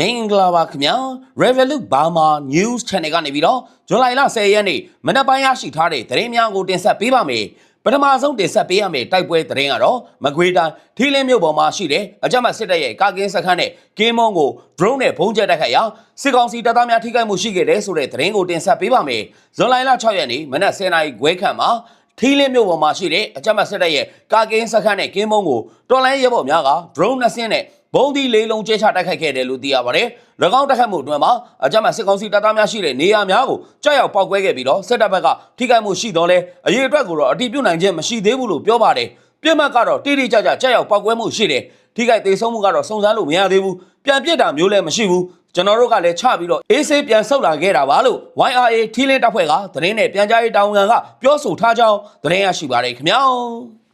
မင်္ဂလာပါခင်ဗျာ Revolut Burma News Channel ကနေပြီးတော့ဇွန်လလ10ရက်နေ့မနက်ပိုင်းရရှိထားတဲ့သတင်းများကိုတင်ဆက်ပေးပါမယ်ပထမဆုံးတင်ဆက်ပေးရမယ့်တိုက်ပွဲသတင်းကတော့မကွေးတိုင်းထီလင်းမြို့ပေါ်မှာရှိတဲ့အကြမ်းဖက်စစ်တပ်ရဲ့ကာကင်းစခန်းနဲ့ကင်းမုံကို drone နဲ့ဘုံကျဲတိုက်ခိုက်ရာစစ်ကောင်စီတပ်သားများထိခိုက်မှုရှိခဲ့တဲ့ဆိုတဲ့သတင်းကိုတင်ဆက်ပေးပါမယ်ဇွန်လ6ရက်နေ့မနက်10:00နာရီခွဲခန့်မှာထီလင်းမြို့ပေါ်မှာရှိတဲ့အကြမ်းဖက်စစ်တပ်ရဲ့ကာကင်းစခန်းနဲ့ကင်းမုံကိုတော်လိုင်းရဲဘော်များက drone နှစ်စင်းနဲ့ ဘုံဒီလေးလုံးကျဲချတိုက်ခိုက်ခဲ့တယ်လို့သိရပါတယ်။၎င်းတိုက်ခိုက်မှုအတွင်းမှာအကြမ်းဖက်စစ်ကောင်စီတပ်သားများရှိတဲ့နေရာများကိုကြောက်ရောက်ပောက်ကွဲခဲ့ပြီးတော့စစ်တပ်ဘက်ကထိခိုက်မှုရှိတော့လဲအရေးအတွက်ကိုတော့အတိပြုနိုင်ခြင်းမရှိသေးဘူးလို့ပြောပါတယ်။ပြစ်မှတ်ကတော့တိတိကျကျကြောက်ရောက်ပောက်ကွဲမှုရှိတယ်။ထိခိုက်သေးဆုံးမှုကတော့စုံစမ်းလို့မရသေးဘူး။ပြန်ပြစ်တာမျိုးလည်းမရှိဘူး။ကျွန်တော်တို့ကလည်းချပြီးတော့အေးဆေးပြန်ဆုတ်လာခဲ့တာပါလို့ YRA ထီးလင်းတပ်ဖွဲ့ကသတင်းနဲ့ပြန်ကြားရေးတာဝန်ခံကပြောဆိုထားကြောင်းသတင်းရရှိပါတယ်ခင်ဗျာ။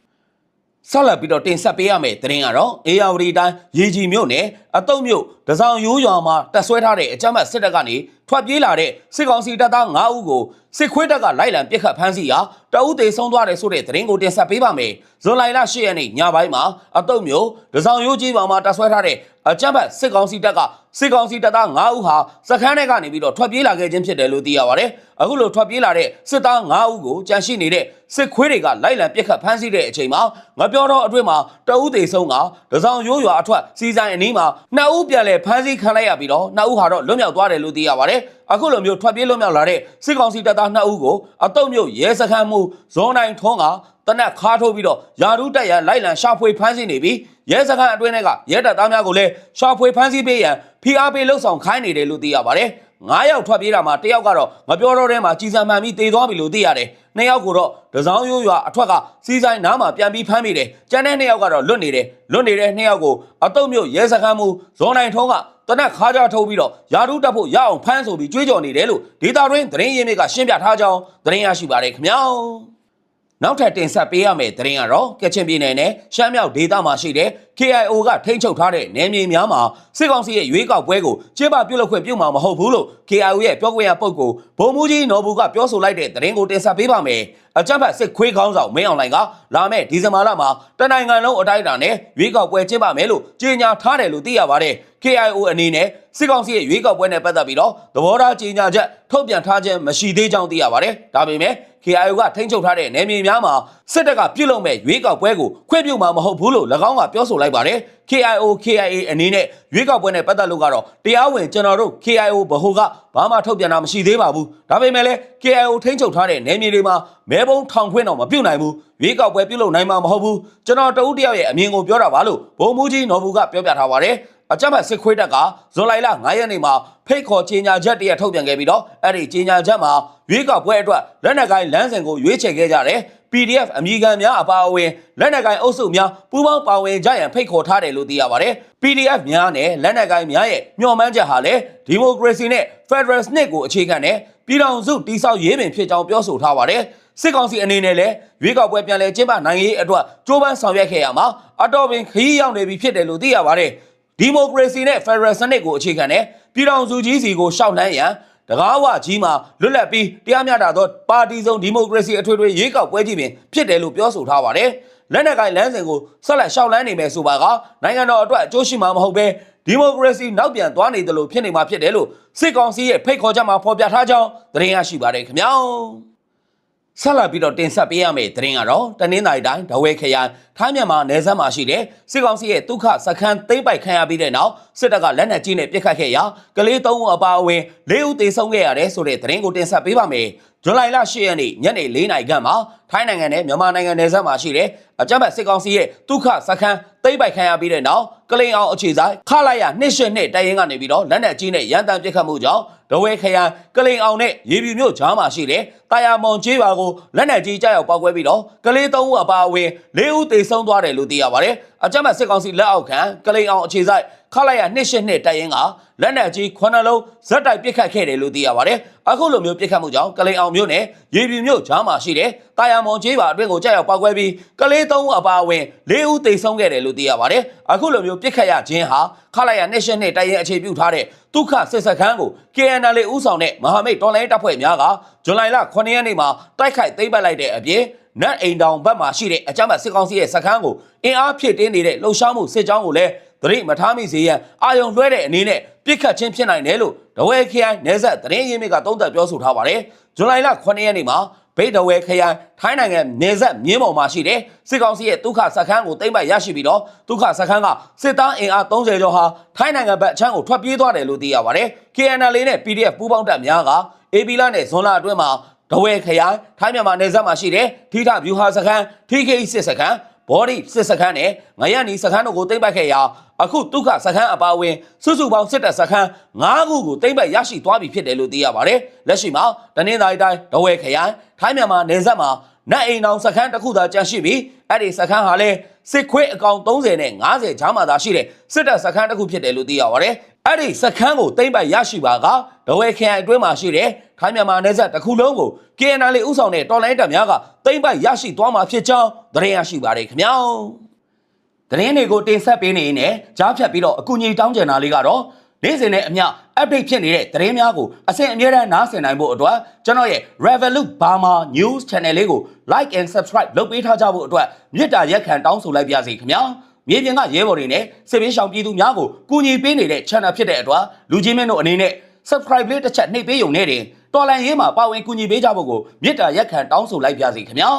ဆက်လက်ပြီးတော့တင်ဆက်ပေးရမယ့်သတင်းကတော့အေယာဝတီတိုင်းရေကြီးမြို့နယ်အတုံမြို့ဒဇောင်ရိုးရွာမှာတက်ဆွဲထားတဲ့အကြမ်းဖက်စစ်တပ်ကနေထွက်ပြေးလာတဲ့စစ်ကောင်စီတပ်သား9ဦးကိုစစ်ခွေးတပ်ကလိုက်လံပစ်ခတ်ဖမ်းဆီးရာတအုပ်သေးဆုံးသွားတယ်ဆိုတဲ့သတင်းကိုတင်ဆက်ပေးပါမယ်။ဇွန်လလ10ရက်နေ့ညပိုင်းမှာအတုံမြို့ဒဇောင်ရိုးကြီးပေါ်မှာတက်ဆွဲထားတဲ့အကြမ်းဖက်စစ်ကောင်စီတပ်ကစစ်ကောင်စီတပ်သား9ဦးဟာစခန်းထဲကနေပြီးတော့ထွက်ပြေးလာခဲ့ခြင်းဖြစ်တယ်လို့သိရပါတယ်။အခုလိုထွက်ပြေးလာတဲ့စစ်သား9ဦးကိုကြန့်ရှိနေတဲ့စစ်ခွေးတွေကလိုက်လံပစ်ခတ်ဖမ်းဆီးတဲ့အချိန်မှာငပြောတော့အတွင်းမှာတအုပ်သေးဆုံးကဒဇောင်ရိုးရွာအထွက်စီဆိုင်အနီးမှာနှစ်ဦးပြန်လဲဖမ်းဆီးခံလိုက်ရပြီးတော့နှစ်ဦးဟာတော့လွတ်မြောက်သွားတယ်လို့သိရပါတယ်။အခုလိုမျိုးထွက်ပြေးလွတ်မြောက်လာတဲ့စစ်ကောင်စီတပ်သားနှစ်ဦးကိုအတုံမြို့ရဲစခန်းမှုဇွန်နိုင်ထွန်းကတနက်ခါထိုးပြီးတော့ယာရုတက်ရန်လိုက်လံရှာဖွေဖမ်းဆီးနေပြီးရဲစခန်းအတွင်းကရဲတပ်သားများကိုလည်းရှာဖွေဖမ်းဆီးပေးရန်ဖိအားပေးလှုပ်ဆောင်ခိုင်းနေတယ်လို့သိရပါတယ်။9ယောက်ထွက်ပြေးတာမှာတစ်ယောက်ကတော့မပြောတော့တဲ့မှာကြီးစံမှန်ပြီးတေသွားပြီလို့သိရတယ်။နှစ်ယောက်ကိုတော့ဒဇောင်းရိုးရွာအထွက်ကစီဆိုင်နားမှာပြန်ပြီးဖမ်းမိတယ်။ကျန်တဲ့နှစ်ယောက်ကတော့လွတ်နေတယ်။လွတ်နေတဲ့နှစ်ယောက်ကိုအတုံမြို့ရဲစခန်းမှုဇွန်နိုင်ထုံးက တနက်ခါကြထုတ်ပြီးတော့ယာရုတက်ဖို့ရအောင်ဖမ်းဆိုပြီးကြွေးကြော်နေတယ်လို့ဒေတာတွင်းသတင်းရင်းမြစ်ကရှင်းပြထားကြောင်းသတင်းရရှိပါတယ်ခင်ဗျာ။နောက်ထပ်တင်ဆက်ပေးရမယ့်သတင်းကတော့ကချင်ပြည်နယ်နဲ့ရှမ်းမြောက်ဒေသမှာရှိတဲ့ KIO ကထိန်းချုပ်ထားတဲ့နယ်မြေများမှာစစ်ကောင်စီရဲ့ရွေးကောက်ပွဲကိုကျင်းပပြုလုပ်ခွင့်ပြုမှာမဟုတ်ဘူးလို့ KIO ရဲ့ပြောခွင့်ရပုဂ္ဂိုလ်ဗိုလ်မှူးကြီးနော်ဘူးကပြောဆိုလိုက်တဲ့သတင်းကိုတင်ဆက်ပေးပါမယ်။အကြမ်းဖက်စစ်ခွေးခေါင်းဆောင်မင်းအောင်လှိုင်ကလာမယ့်ဒီဇင်ဘာလမှာတနိုင်ငံလုံးအတိုင်းအတာနဲ့ရွေးကောက်ပွဲကျင်းပမယ်လို့ကြေညာထားတယ်လို့သိရပါတယ်။ KIO အနေနဲ့စစ်ကောင်စီရဲ့ရွေးကောက်ပွဲနဲ့ပတ်သက်ပြီးတော့သဘောထားကြေညာချက်ထုတ်ပြန်ထားခြင်းမရှိသေးကြောင်းသိရပါတယ်။ဒါပေမဲ့ KIO ကထိန်းချုပ်ထားတဲ့နယ်မြေများမှာစစ်တပ်ကပြုလုပ်မဲ့ရွေးကောက်ပွဲကိုခွင့်ပြုမှာမဟုတ်ဘူးလို့၎င်းကပြောဆိုလိုက်ပါတယ်။ KIO KIA အနေနဲ့ရွေးကောက်ပွဲနဲ့ပတ်သက်လို့ကတော့တရားဝင်ကျွန်တော်တို့ KIO ဗဟိုကဘာမှထုတ်ပြန်တာမရှိသေးပါဘူး။ဒါပေမဲ့လည်း KIO ထိန်းချုပ်ထားတဲ့နယ်မြေတွေမှာမဲပုံးထောင်ခွင့်တော့မပြုတ်နိုင်ဘူး။ရွေးကောက်ပွဲပြုလုပ်နိုင်မှာမဟုတ်ဘူး။ကျွန်တော်တဦးတယောက်ရဲ့အမြင်ကိုပြောတာပါလို့ဗိုလ်မှူးကြီးနော်ဘူးကပြောပြထားပါတယ်။ အကြမ်းဖက်စစ်ခွေးတပ်ကဇွန်လ9ရက်နေ့မှာဖိတ်ခေါ်ကြေညာချက်တရထုတ်ပြန်ခဲ့ပြီးတော့အဲ့ဒီကြေညာချက်မှာရွေးကောက်ပွဲအတွက်လက်နက်ကိုင်းလမ်းစဉ်ကိုရွေးချယ်ခဲ့ကြတယ် PDF အမည်ခံများအပါအဝင်လက်နက်ကိုင်းအုပ်စုများပူးပေါင်းပါဝင်ကြရန်ဖိတ်ခေါ်ထားတယ်လို့သိရပါတယ် PDF များနဲ့လက်နက်ကိုင်းများရဲ့ညှော်မှန်းချက်ဟာလည်းဒီမိုကရေစီနဲ့ Federal စနစ်ကိုအခြေခံတဲ့ပြည်ထောင်စုတည်ဆောက်ရေးပင်ဖြစ်ကြောင်းပြောဆိုထားပါတယ်စစ်ကောင်စီအနေနဲ့လည်းရွေးကောက်ပွဲပြန်လည်ကျင်းပနိုင်ရေးအတွက်ကြိုးပမ်းဆောင်ရွက်ခဲ့ရမှာအတော်ပင်ခရီးရောက်နေပြီဖြစ်တယ်လို့သိရပါတယ် ဒီမိုကရေစီနဲ့ Federal စနစ်ကိုအခြေခံတဲ့ပြည်ထောင်စုကြီးစီကိုရှောက်လှမ်းရန်တကားဝကြီးမှာလွတ်လပ်ပြီးတရားမျှတသောပါတီစုံဒီမိုကရေစီအထွေထွေရွေးကောက်ပွဲကြီးပင်ဖြစ်တယ်လို့ပြောဆိုထားပါတယ်။လက်နက်ကိုင်လမ်းစဉ်ကိုဆက်လက်ရှောက်လန်းနေမယ်ဆိုပါကနိုင်ငံတော်အတွက်အကျိုးရှိမှာမဟုတ်ပဲဒီမိုကရေစီနောက်ပြန်သွားနေတယ်လို့ဖြစ်နေမှာဖြစ်တယ်လို့စစ်ကောင်စီရဲ့ဖိတ်ခေါ်ချက်မှာဖော်ပြထားကြောင်းသတင်းရရှိပါတယ်ခင်ဗျာ။ ဆက်လက်ပြီးတော့တင်ဆက်ပေးရမယ့်သတင်းကတော့တနင်္သာရီတိုင်းဒဝဲခရိုင်ထိုင်းမြန်မာနယ်စပ်မှာရှိတဲ့စစ်ကောင်စီရဲ့ဒုက္ခစခန်းသိမ်းပိုက်ခံရပြီးတဲ့နောက်စစ်တပ်ကလက်နက်ကြီးနဲ့ပစ်ခတ်ခဲ့ရာကလေး၃ဦးအပါအဝင်၄ဦးသေဆုံးခဲ့ရတယ်ဆိုတဲ့သတင်းကိုတင်ဆက်ပေးပါမယ်။ ဇူလိုင်လ10ရက်နေ့ညနေ4နာရီခန့်မှာထိုင်းနိုင်ငံနဲ့မြန်မာနိုင်ငံနယ်စပ်မှာရှိတဲ့အကြမ်းဖက်စစ်ကောင်စီရဲ့ဒုက္ခစခန်းသိမ်းပိုက်ခံရပြီးတဲ့နောက်ကလိန်အောင်အခြေဆိုင်ခလိုက်ရနှစ်ရှစ်နှစ်တိုင်ရင်ကနေပြီးတော့လက်နက်ကြီးနဲ့ရန်တမ်းပစ်ခတ်မှုကြောင့်ဒဝဲခရိုင်ကလိန်အောင်နဲ့ရေပြူမြို့ကြားမှာရှိတဲ့တာယာမွန်ကျေးရွာကိုလက်နက်ကြီးကြောက်ပောက်ကွဲပြီးတော့ကလေး၃ဦးအပါအဝင်၄ဦးသေဆုံးသွားတယ်လို့သိရပါတယ်။အကြမ်းဖက်စစ်ကောင်စီလက်အောက်ခံကလိန်အောင်အခြေဆိုင် ခလိုက်ရနှစ်ရှစ်နှစ်တိုင်ရင်ကလက်နက်ကြီး9လုံးဇက်တိုက်ပစ်ခတ်ခဲ့တယ်လို့သိရပါတယ်။အခုလိုမျိုးပစ်ခတ်မှုကြောင့်ကလိန်အောင်မြို့နယ်ရေပြူမြို့ကြားမှာရှိတဲ့တာယာမွန်ကျေးရွာအတွင်းကိုကြောက်ပောက်ကွဲပြီးကလေး၃ဦးအပါအဝင်၄ဦးသေဆုံးခဲ့တယ်လို့သိရပါတယ်။အခုလိုမျိုးပစ်ခတ်ရခြင်းဟာခလိုက်ရနှစ်ရှစ်နှစ်တိုင်ရင်အခြေပြုထားတဲ့ဒုက္ခစစ်စခန်းကို KNL ဦးဆောင်တဲ့မဟာမိတ်တော်လိုင်းတပ်ဖွဲ့များကဇွန်လလ9ရက်နေ့မှာတိုက်ခိုက်သိမ်းပိုက်လိုက်တဲ့အပြင်နတ်အိမ်တောင်ဘက်မှာရှိတဲ့အကြမ်းဖက်စစ်ကောင်စီရဲ့စခန်းကိုအင်အားဖြည့်တင်းနေတဲ့လှုပ်ရှားမှုစစ်ကြောင်းကိုလည်း သတင်းမထားမိစေရန်အာယုံလွှဲတဲ့အနေနဲ့ပြစ်ခတ်ခြင်းဖြစ်နိုင်တယ်လို့ဒဝဲခရိုင်နယ်ဆက်သတင်းရင်းမြစ်ကသုံးသပ်ပြောဆိုထားပါတယ်ဇွန်လလ9ရက်နေ့မှာဘိတ်တဝဲခရိုင်ထိုင်းနိုင်ငံနယ်ဆက်မြင်းပေါ်မှာရှိတဲ့စစ်ကောင်စီရဲ့ဒုက္ခစခန်းကိုသိမ်းပိုက်ရရှိပြီးတော့ဒုက္ခစခန်းကစစ်သားအင်အား30ကျော်ဟာထိုင်းနိုင်ငံဘက်အချမ်းကိုထွက်ပြေးသွားတယ်လို့သိရပါတယ် KNL နဲ့ PDF ပူးပေါင်းတပ်များက AB လနဲ့ဇွန်လအတွင်းမှာဒဝဲခရိုင်ထိုင်းမြန်မာနယ်စပ်မှာရှိတဲ့ထိထဗျူဟာစခန်း TK စစ်စခန်း ဘော်ဒီစစ်စခန်းနဲ့ငရန်နီစခန်းတို့ကိုသိမ်းပိုက်ခဲ့ရာအခုဒုက္ခစခန်းအပါအဝင်စုစုပေါင်းစစ်တပ်စခန်း၅ခုကိုသိမ်းပိုက်ရရှိသွားပြီဖြစ်တယ်လို့သိရပါတယ်။လက်ရှိမှာတနင်္သာရီတိုင်းဒဝဲခရိုင်ထိုင်းမြန်မာနယ်စပ်မှာနတ်အိမ်အောင်စခန်းတစ်ခုသာကျန်ရှိပြီးအဲ့ဒီစခန်းဟာလည်းစစ်ခွေးအကောင်30နဲ့50ချားမှသာရှိတဲ့စစ်တပ်စခန်းတစ်ခုဖြစ်တယ်လို့သိရပါတယ်။အဲ့ဒီစခန်းကိုသိမ်းပိုက်ရရှိပါကဒဝဲခရိုင်အတွင်းမှာရှိတဲ့ ထိုင်းမြန်မာနယ်စပ်တစ်ခုလုံးကို KNL ဥဆောင်တဲ့တော်လိုင်းတပ်များကသိမ်းပိုက်ရရှိသွားမှာဖြစ်ကြောင်းသတင်းရရှိပါတယ်ခင်ဗျာ။သတင်းတွေကိုတင်ဆက်ပေးနေနဲ့ကြားဖြတ်ပြီးတော့အကူအညီတောင်းကြတာလေးကတော့နေ့စဉ်နဲ့အမျှ update ဖြစ်နေတဲ့သတင်းများကိုအစဉ်အမြဲတမ်းနားဆင်နိုင်ဖို့အတွက်ကျွန်တော်ရဲ့ Revolut Burma News Channel လေးကို like and subscribe လုပ်ပေးထားကြဖို့အတွက်မေတ္တာရက်ခံတောင်းဆိုလိုက်ပါစီခင်ဗျာမြေပြင်ကရဲဘော်တွေနဲ့စစ်ပေးရှောင်ပြည်သူများကိုကူညီပေးနေတဲ့ channel ဖြစ်တဲ့အတွက်လူချင်းမင်းတို့အနေနဲ့ subscribe လေးတစ်ချက်နှိပ်ပေးရုံနဲ့တင် တော်လန်ရေးမှာပါဝင်ကူညီပေးကြဖို့ကိုမေတ္တာရက်ခံတောင်းဆိုလိုက်ပါစီခင်ဗျာ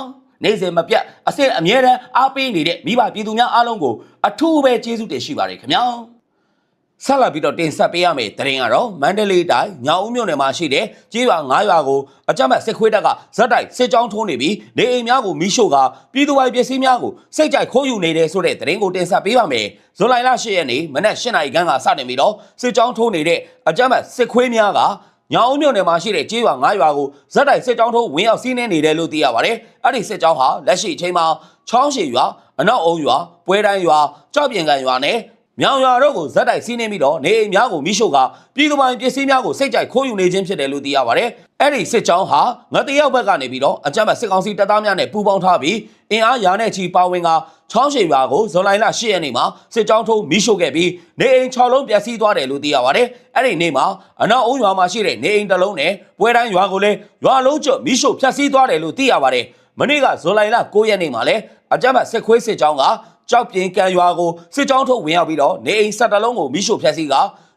နေ့စဉ်မပြတ်အစစ်အမြဲတမ်းအားပေးနေတဲ့မိဘပြည်သူများအားလုံးကိုအထူးပဲကျေးဇူးတင်ရှိပါတယ်ခင်ဗျာဆက်လက်ပြီးတော့တင်ဆက်ပေးရမယ့်သတင်းကတော့မန္တလေးတိုင်းညောင်ဦးမြို့နယ်မှာရှိတဲ့ကြေးရွာ9ရွာကိုအကြမ်းဖက်စစ်ခွေးတပ်ကဇက်တိုက်စစ်ကြောင်းထိုးနေပြီးနေအိမ်များကိုမိရှို့ကပြည်သူပိုင်ပစ္စည်းများကိုစိတ်ကြိုက်ခိုးယူနေတယ်ဆိုတဲ့သတင်းကိုတင်ဆက်ပေးပါမယ်ဇွန်လ10ရက်နေ့မနက်8နာရီခန့်ကစတင်ပြီးတော့စစ်ကြောင်းထိုးနေတဲ့အကြမ်းဖက်စစ်ခွေးများက ညောင်ဦးမြို့နယ်မှာရှိတဲ့ကြေးရွာ9ရွာကိုဇက်တိုက်စစ်ကြောင်းထိုးဝင်ရောက်စီးနင်းနေတယ်လို့သိရပါတယ်။အဲ့ဒီစစ်ကြောင်းဟာလက်ရှိအချိန်မှာချောင်းရှည်ရွာအနောက်အုံရွာပွဲတိုင်းရွာကြောက်ပြင်ကန်ရွာနဲ့ မြောင်ရွာတို့ကိုဇက်တိုက်စီးနင်းပြီးတော့နေအိမ်များကိုမိရှို့ကပြည်သူပိုင်ပစ္စည်းများကိုစိတ်ကြိုက်ခိုးယူနေခြင်းဖြစ်တယ်လို့သိရပါတယ်။အဲ့ဒီစစ်ကြောင်းဟာငတရောက်ဘက်ကနေပြီးတော့အကြမ်းဖက်စစ်ကောင်စီတပ်သားများနဲ့ပူးပေါင်းထားပြီးအင်အားရာနဲ့ချီပါဝင်ကချောင်းရှည်ရွာကိုဇွန်လ10ရက်နေ့မှာစစ်ကြောင်းထိုးမိရှို့ခဲ့ပြီးနေအိမ်6လုံးပျက်စီးသွားတယ်လို့သိရပါတယ်။အဲ့ဒီနေ့မှာအနောက်အုံရွာမှာရှိတဲ့နေအိမ်တစ်လုံးနဲ့ပွဲတိုင်းရွာကိုလည်းရွာလုံးကျွတ်မိရှို့ဖျက်ဆီးသွားတယ်လို့သိရပါတယ်။မနေ့ကဇွန်လ9ရက်နေ့မှာလည်းအကြမ်းဖက်စစ်ခွေးစစ်ကြောင်းက ကြောက်ပြင်းကန်ရွာကိုစစ်ကြောင်းထုတ်ဝင်ရောက်ပြီးတော့နေအိမ်7လုံးကိုမိရှို့ဖျက်ဆီးက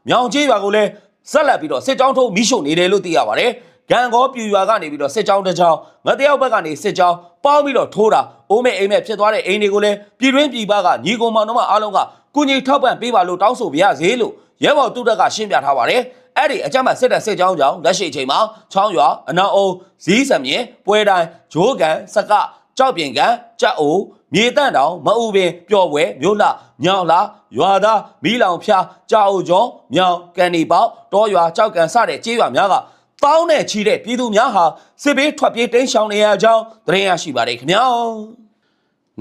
မြောင်ကျေးရွာကိုလည်းဆက်လက်ပြီးတော့စစ်ကြောင်းထုတ်မိရှို့နေတယ်လို့သိရပါတယ်။ဂံကောပြူရွာကနေပြီးတော့စစ်ကြောင်းတစ်ကြောင်းငတယောက်ဘက်ကနေစစ်ကြောင်းပေါင်းပြီးတော့ထိုးတာအိုးမဲအိမ်မဲဖြစ်သွားတဲ့အိမ်တွေကိုလည်းပြည်တွင်းပြည်ပကညီကောင်မောင်တို့မှအားလုံးကကုညီထောက်ပံ့ပေးပါလို့တောင်းဆိုပြရစေလို့ရဲဘော်တုတက်ကရှင်းပြထားပါတယ်။အဲ့ဒီအကြမ်းဖက်စစ်တပ်စစ်ကြောင်းကြောင့်လက်ရှိအချိန်မှာချောင်းရွာအနောက်အုံဇီးစမြင်ပွဲတိုင်းဂျိုးကန်စက ကြောက်ပြင်ကန်ကြက်အိုမြေတန့်တောင်မအူပင်ပျော်ပွဲမြို့လှညောင်လာရွာသားမီးလောင်ဖျားကြောက်ကျော်မြောင်ကန်ဒီပေါတောရွာကြောက်ကန်စတဲ့ကြေးရွာများကတောင်းနဲ့ချီတဲ့ပြည်သူများဟာစစ်ဘေးထွက်ပြေးတိမ်းရှောင်နေရကြောင်းသတင်းရရှိပါတယ်ခင်ဗျာ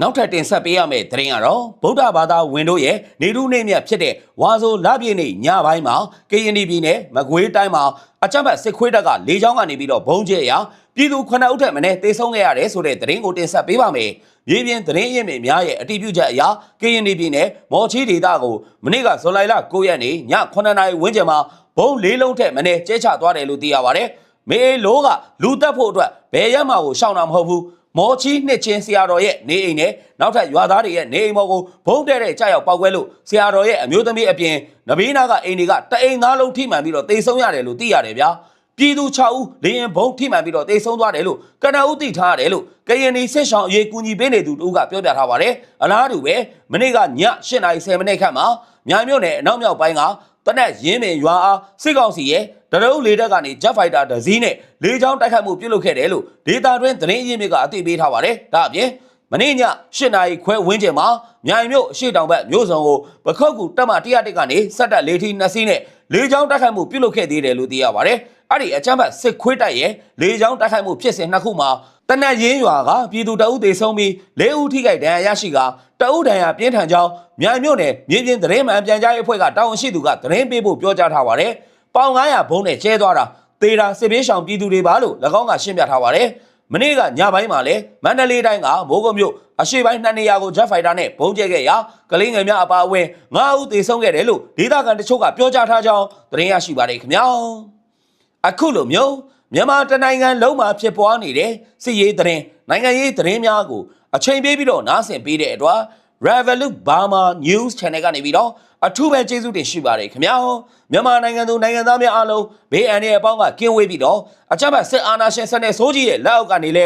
နောက်ထပ်တင်ဆက်ပေးရမယ့်သတင်းကတော့ဗုဒ္ဓဘာသာဝင်တို့ရဲ့နေထုနေမြတ်ဖြစ်တဲ့ဝါဆိုလပြည့်နေ့ညပိုင်းမှာ KND ပြည်နယ်မကွေးတိုင်းမှာအကြမ်းဖက်စစ်ခွေးတပ်ကလေကြောင်းကနေပြီးတော့ဘုံကျဲရာ ပြည်သူ9ဦးထက်မနည်းတေဆုံးခဲ့ရတယ်ဆိုတဲ့သတင်းကိုတင်ဆက်ပေးပါမယ်။မြေပြင်သတင်းရင်းမြစ်များရဲ့အတည်ပြုချက်အရ KND ပြည်နယ်မော်ချီဒေသကိုမနေ့ကဇူလိုင်လ9ရက်နေ့ည9နာရီဝန်းကျင်မှာဘုံလေးလုံးထက်မနည်းကျဲချသွားတယ်လို့သိရပါတယ်။မေအေလိုးကလူတက်ဖို့အတွက်ဘယ်ရက်မှကိုရှောင်တာမဟုတ်ဘူး။မော်ချီနှစ်ချင်းဆရာတော်ရဲ့နေအိမ်နဲ့နောက်ထပ်ရွာသားတွေရဲ့နေအိမ်ပေါ်ကိုဘုံတဲ့တဲ့ကြောက်ရောက်ပောက်ကွဲလို့ဆရာတော်ရဲ့အမျိုးသမီးအပြင်နဘေးနာကအိမ်တွေကတအိမ်သားလုံးထိမှန်ပြီးတော့တေဆုံးရတယ်လို့သိရတယ်ဗျာ ပြည်သူ6ဦးလေရင်ဘုံထိမှန်ပြီးတော့တေဆုံးသွားတယ်လို့ကနဦးသိထားရတယ်လို့ကရင်နီစစ်ဆောင်အရေးကူညီပေးနေသူတို့ကပြောပြထားပါတယ်အလားတူပဲမနေ့ကည8:30မိနစ်ခန့်မှာမြိုင်မြို့နယ်အနောက်မြောက်ပိုင်းကတနက်ရင်းပင်ရွာအားစစ်ကောင်စီရဲ့တရုတ်လေတပ်ကနေ Jet Fighter တစ်စီးနဲ့လေကြောင်းတိုက်ခိုက်မှုပြုလုပ်ခဲ့တယ်လို့ဒေတာတွင်သတင်းရင်းမြစ်ကအသိပေးထားပါတယ်။ဒါအပြင်မနေ့ည8နာရီခွဲဝန်းကျင်မှာမြိုင်မြို့အရှိတောင်ဘက်မြို့စုံကိုပခုတ်ကူတက်မ101ကနေစက်တက်လေထီနှစ်စီးနဲ့ လေကြောင်းတိုက်ခိုက်မှုပြုလုပ်ခဲ့သေးတယ်လို့သိရပါတယ်။အဲ့ဒီအကြမ်းဖက်စစ်ခွေးတိုက်ရဲ့လေကြောင်းတိုက်ခိုက်မှုဖြစ်စဉ်နှစ်ခုမှာတနက်ရင်းရွာကပြည်သူတအုပ်သေးဆုံးပြီး၄ဦးထိခိုက်ဒဏ်ရာရရှိကတအုပ်ဒဏ်ရာပြင်းထန်ကြောင်းမြိုင်မြို့နယ်မြေပြင်သတင်းမှန်ပြန်ကြားရေးအဖွဲ့ကတာဝန်ရှိသူကသတင်းပေးဖို့ပြောကြားထားပါတယ်။ပေါင်900ဘုံနဲ့ကျဲသွားတာသေတာစစ်ပေးဆောင်ပြည်သူတွေပါလို့၎င်းကရှင်းပြထားပါတယ်။မနေ့ကညပိုင်းမှာလဲမန္တလေးတိုင်းကမိုးကုတ်မြို့ အရှိပိုင်းနှစ်နေရာကို Jet Fighter နဲ့ဗုံးကျဲခဲ့ရာကလေးငယ်များအပါအဝင်9ဦးသေဆုံးခဲ့တယ်လို့ဒေသခံတချို့ကပြောကြားထားကြောင်းသတင်းရရှိပါတယ်ခင်ဗျာအခုလိုမျိုးမြန်မာတနိုင်ငံလုံးမှာဖြစ်ပွားနေတဲ့စစ်ရေးသတင်းနိုင်ငံရေးသတင်းများကိုအချိန်ပေးပြီးတော့နားဆင်ပေးတဲ့အတွက် Revolut Burma News Channel ကနေပြီးတော့အထူးပဲကျေးဇူးတင်ရှိပါတယ်ခင်ဗျာမြန်မာနိုင်ငံသူနိုင်ငံသားများအားလုံးဘေးအန္တရာယ်အပေါင်းကကင်းဝေးပြီးတော့အကြမ်းဖက်စစ်အာဏာရှင်စနစ်ဆိုးကြီးရဲ့လက်အောက်ကနေလဲ